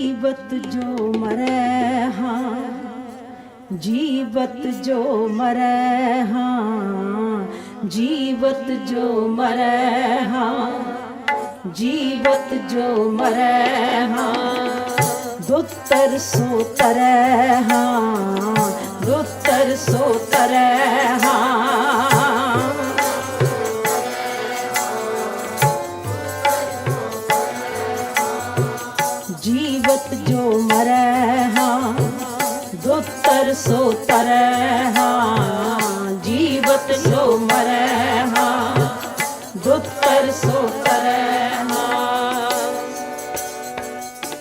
ਜੀਵਤ ਜੋ ਮਰੈ ਹਾਂ, ਜੀਵਤ ਜੋ ਮਰੈ ਹਾਂ, ਜੀਵਤ ਜੋ ਮਰੈ ਹਾਂ, ਜੀਵਤ ਜੋ ਮਰੈ ਹਾਂ, ਦੁੱਤਰ ਸੋ ਤਰੈ ਹਾਂ, ਦੁੱਤਰ ਸੋ ਤਰੈ ਜੀਵਤ ਜੋ ਮਰੈ ਹਾਂ, ਦੁੱਤਰ ਸੋ ਤਰੈ ਹਾਂ, ਜੀਵਤ ਜੋ ਮਰੈ ਹਾਂ, ਦੁੱਤਰ ਸੋ ਤਰੈ ਹਾਂ।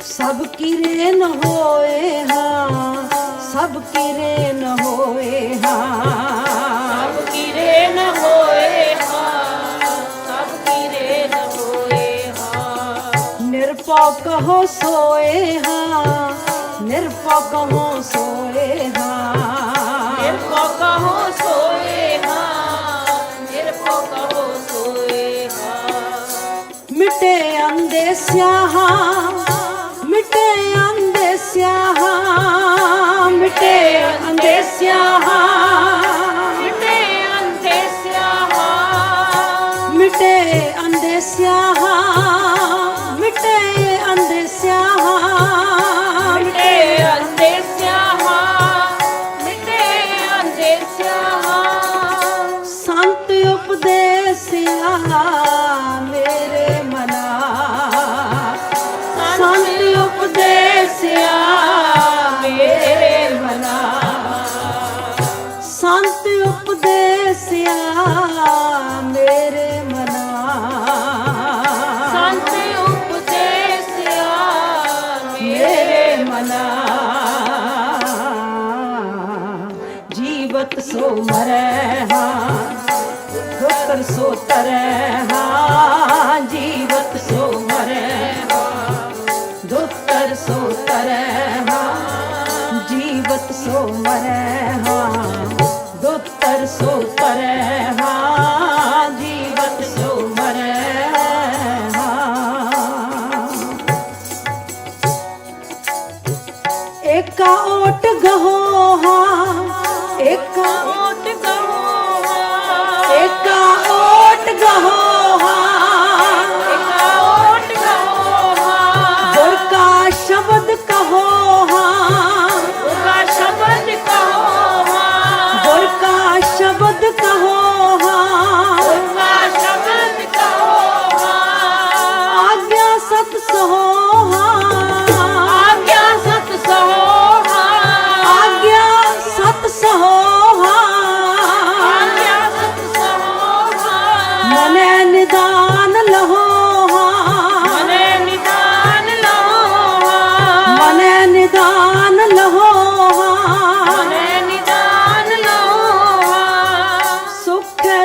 ਸਭ ਕਿਰੇ ਨ ਹੋਏ ਹਾਂ, ਸਭ ਕਿਰੇ ਨ ਹੋਏ ਹਾਂ। ਸਭ ਕੀਰੇ ਨ ਹੋਏ ਨਿਰਪਉ ਕਹੋ ਸੋਏ ਹਾਂ ਨਿਰਪਉ ਕਹੋ ਸੋਏ ਹਾਂ। ਨਿਰਭਉ ਕਹੋ ਸੋਏ ਹਾਂ ਨਿਰਭਉ ਕਹੋ ਸੋਏ ਹਾਂ। ਮਿਟੇ ਅੰਦੇ ਸਿਆਹਾਂ ਮਿਟੇ ਅੰਦੇ ਸਿਆਹਾਂ ਮਿਟੇ ਅੰਦੇ ਸਿਆਹਾਂ। ਸੋ ਮਰੈ ਹਾਂ, ਦੁੱਤਰ ਸੋ ਤਰੈ ਹਾਂ ਜੀਵਤ ਸੋ ਮਰੈ ਹਾਂ। ਏਕਾ ਓਟ ਗਹੋ ਹਾਂ, ਏਕਾ सत कहो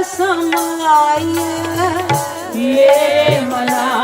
ਰਸਮ ਆਈ ਏ ਮਲਾ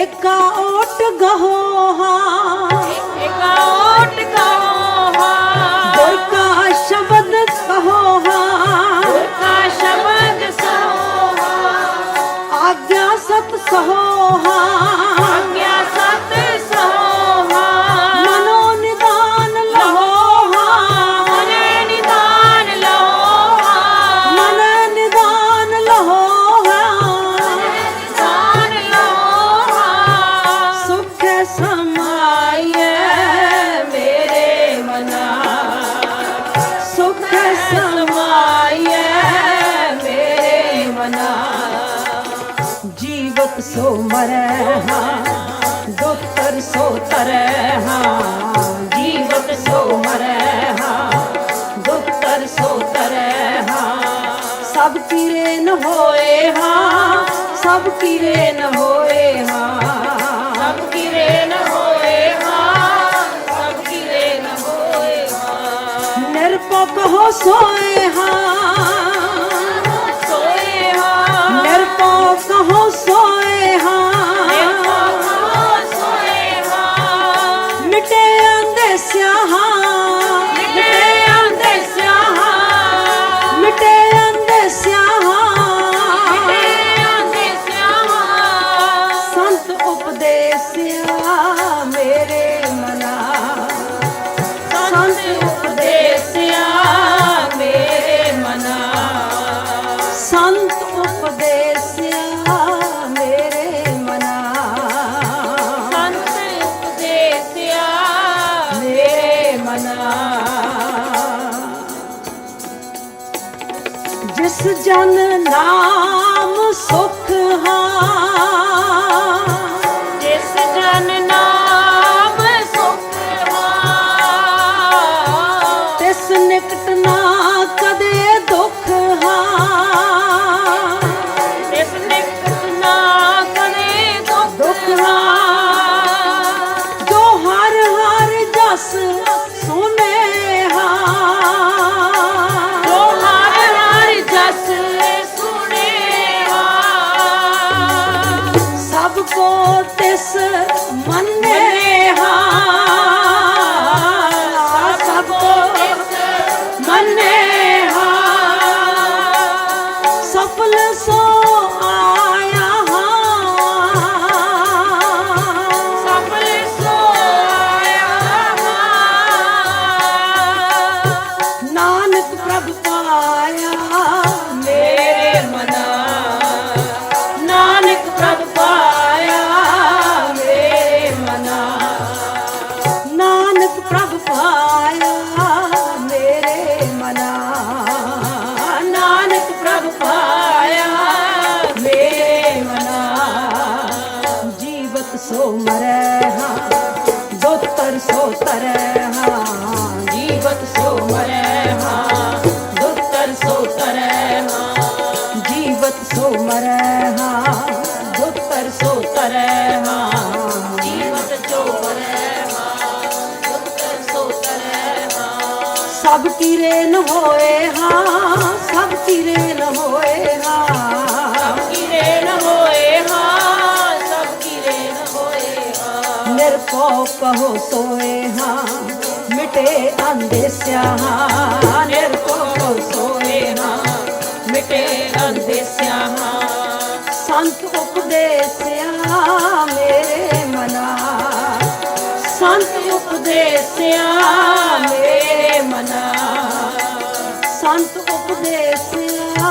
एका ओट गहोहा एका ओट गहोहा बोलका शब्द कहोहा बोलका शब्द सहोहा आज्ञा सत सहोहा ਕਿਰੇ ਨ ਹੋਏ ਹਾਂ ਸਭ ਕਿਰੇ ਨ ਹੋਏ ਹਾਂ। ਸਭ ਕਿਰੇ ਨ ਹੋਏ ਹਾਂ ਸਭ ਕਿਰੇ ਨ ਹੋਏ ਹਾਂ। ਨਿਰਪਕ ਹਾਂ। ਇਸ ਨਾ सो मरे हाँ दोतर सो तरे हाँ जीवत सो मरे हाँ दोतर सो तरे हाँ जीवत सो मरे हाँ दोतर सो तरे हाँ जीवत हाँ, सो मरे हाँ। सब की होए हाँ सब की होए ਕੋ ਕਹੋ ਸੋਏ ਹਾਂ, ਮਿਟੇ ਅੰਦੇ ਸਿਆਹਾ, ਨਿਰ ਕੋ ਕਹੋ ਸੋਏ ਹਾਂ, ਮਿਟੇ ਅੰਦੇ ਸਿਆਹਾ। ਸੰਤ ਉਪਦੇਸਿਆ ਮੇਰੇ ਮਨਾ। ਸੰਤ ਉਪਦੇਸਿਆ ਮੇਰੇ ਮਨਾ। ਸੰਤ ਉਪਦੇਸਿਆ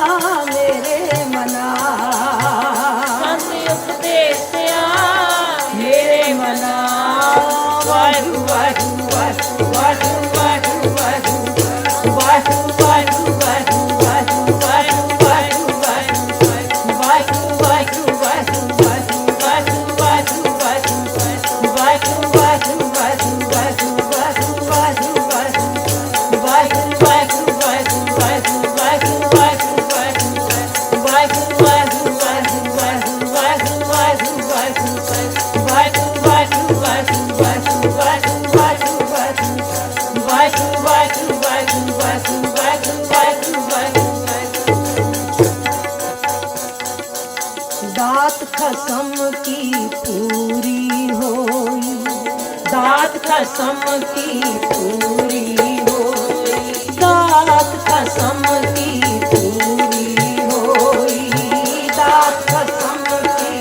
कसम की पूरी हो दात कसम की पूरी हो दात कसम की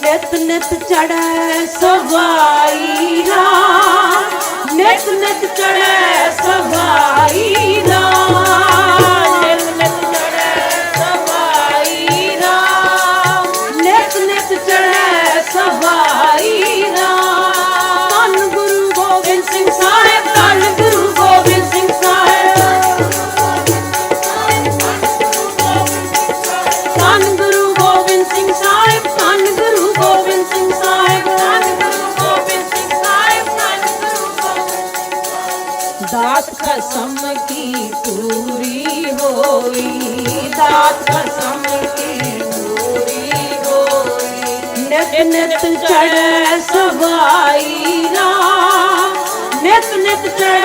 नित नित चढ़े सवाई राम नित नित चढ़े सवाई राम ਨਿਤ ਚੜੈ ਸਵਾਈ ਰਾਮ ਨਿਤ ਨਿਤ ਚੜੈ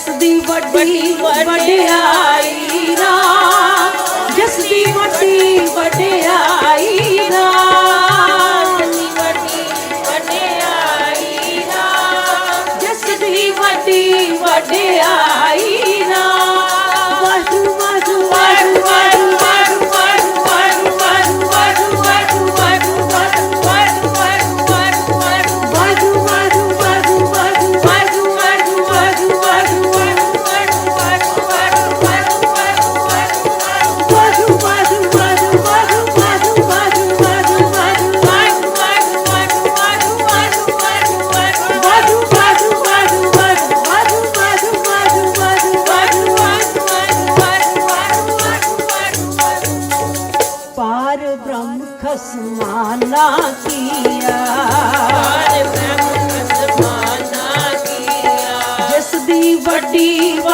ਜਿਸ ਦੀ ਵੱਡੀ ਵਡਿਆਈ ਰਾਮ ਜਿਸ ਦੀ ਵੱਡੀ ਵਡਿਆਈ ਰਾਮ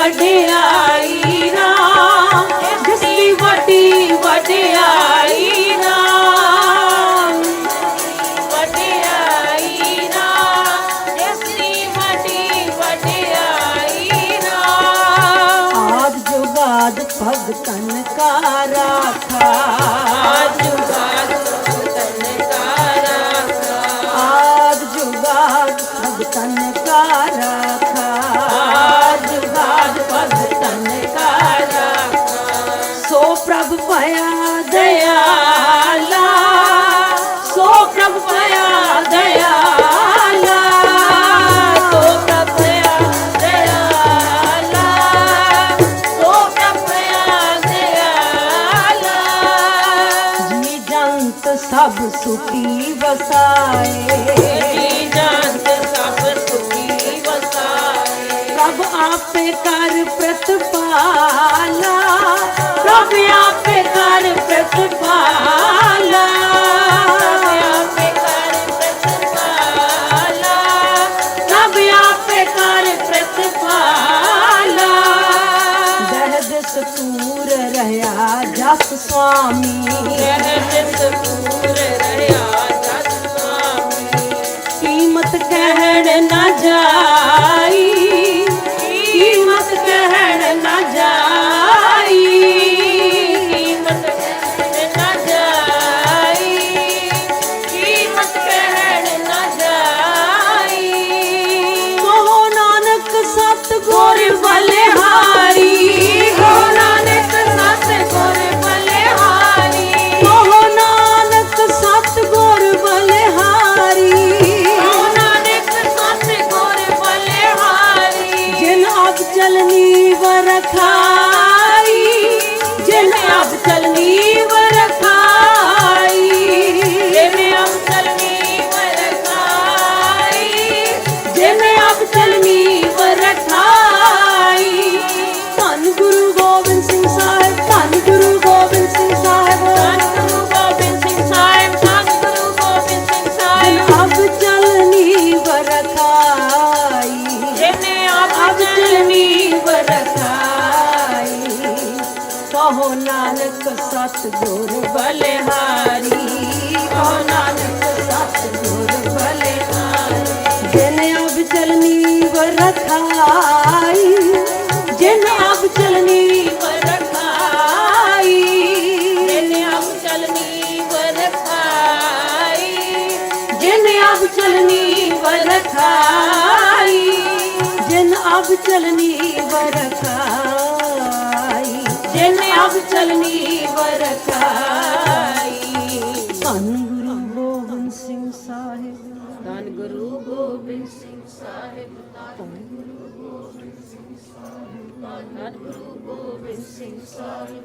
ਵਡਿਆਈ ਰਾਮ ਜਿਸ ਦੀ ਵੱਡੀ ਵਡਿਆਈ ਰਾਮ ਵਡਿਆਈ ਰਾਮ ਜਿਸ ਦੀ ਵੱਡੀ ਵਡਿਆਈ ਰਾਮ ਆਦ ਜੁਗਾਦ ਭਗਤਨ ਕਾ ਰਾਖਾ ਆਜ ਜੁਗਾਦ ਤਨ ਕਾਰਾ ਆਦ ਜੁਗਾਦ ਭਗਤਨ सुखी बसाए प्रभ आप कर प्रतिपाला। प्रभ आप कर प्रतिपाला। सतूर रहा जस स्वामी। রাজা ਸਤ ਗੁਰ ਬਲਿਹਾਰੀ ਕਹੋ ਨਾਨਕ ਸਤ ਬਲਿਹਾਰੀ। ਜਿਨ ਅਬ ਚਲਨੀ ਵਰਖਾਈ ਜਿਨ ਅਬ ਚਲਨੀ ਵਰਖਾਈ ਜਿਨੇ ਆਪ ਚਲਨੀ ਵਰਖਾਈ ਜਿਨ ਅਬ ਚਲਨੀ ਵਰਖਾਈ ਜਿਨ ਅਬ ਚਲਨੀ ਵਰਖਾਈ ਜਿਨ ਅਬ ਚਲਨੀ ਵਰਖਾਈ ਧੰਨ ਗੁਰੂ ਗੋਬਿੰਦ ਸਿੰਘ ਸਾਹਿਬ ਧੰਨ ਗੁਰੂ ਗੋਬਿੰਦ ਸਿੰਘ ਸਾਹਿਬ ਸਿੰਘ ਸਾਹਿਬ ਧੰਨ ਗੁਰੂ ਗੋਬਿੰਦ ਸਿੰਘ ਸਾਹਿਬ